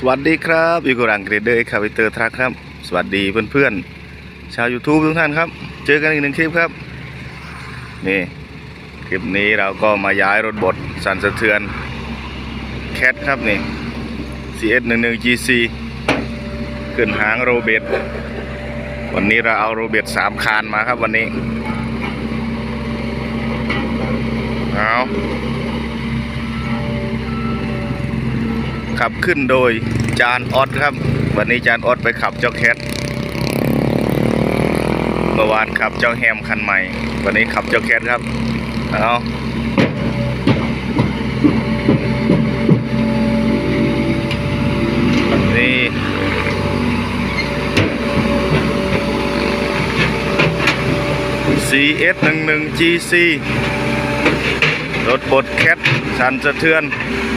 สวัสดีครับอยู่กับรังเกรดเดอร์คาวิเตอร์ทรัคครับ สวัสดีเพื่อนๆ ชาว YouTube ทุกท่านครับ เจอกันอีกหนึ่งคลิปครับ นี่ คลิปนี้เราก็มาย้ายรถบดสั่นสะเทือนแคทครับนี่ CS 1 1 GC ขึ้นหางโรเบตวันนี้เราเอาโรเบตสามคานมาครับวันนี้เอา ขับขึ้นโดยจานออดครับ วันนี้จานออดไปขับเจ้าแคทเมื่อวานขับเจ้าแฮมคันใหม่ วันนี้ขับเจ้าแคทครับเอานี่ CS 1 1 GC รถบดแคทสันสะเทือน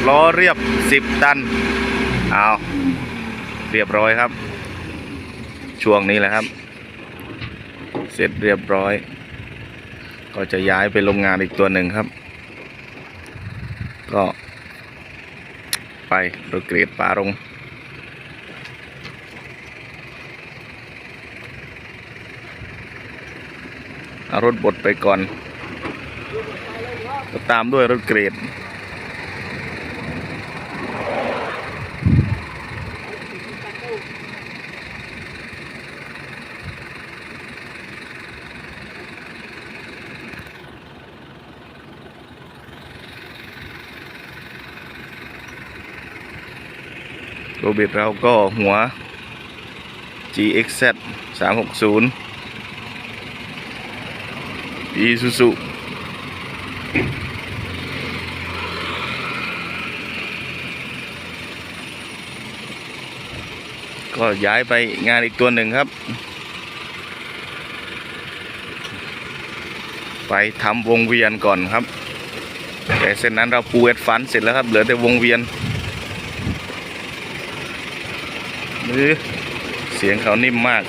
ล้อเรียบ 10 ตันเอาเรียบร้อยครับ ช่วงนี้แหละครับ เสร็จเรียบร้อย ก็จะย้ายไปโรงงานอีกตัวหนึ่งครับ ก็ ไปรถเกรดป่ารงเอารถบดไปก่อน ตามด้วยรถเกรด โรบิทเราก็หัว GXZ 360 Isuzu ก็ย้ายไปงานอีกตัวหนึ่งครับ ไปทำวงเวียนก่อนครับ แต่เส้นนั้นเราปูเอ็ดฟันเสร็จแล้วครับ เหลือแต่วงเวียนเสียงเขานิ่มมาก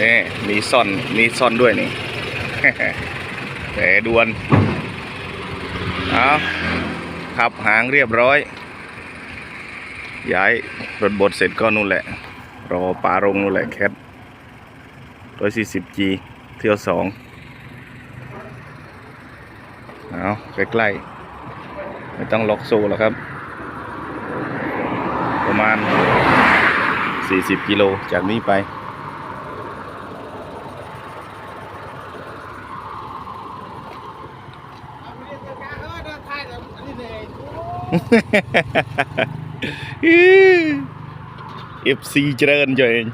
นี่มีซ่อนมีซ่อนด้วยนี่แต่ดวนเอาขับหางเรียบร้อย ย้ายรถบดเสร็จก็นู่นแหละ รอปลารงนู่นแหละแคทร้อยสี่สิบจีเที่ยวสองเอาใกล้ๆ ไม่ต้องล็อกโซ่แล้วครับ ประมาณ 40 กิโลจากนี้ไป เอฟซีเจริญเจริญ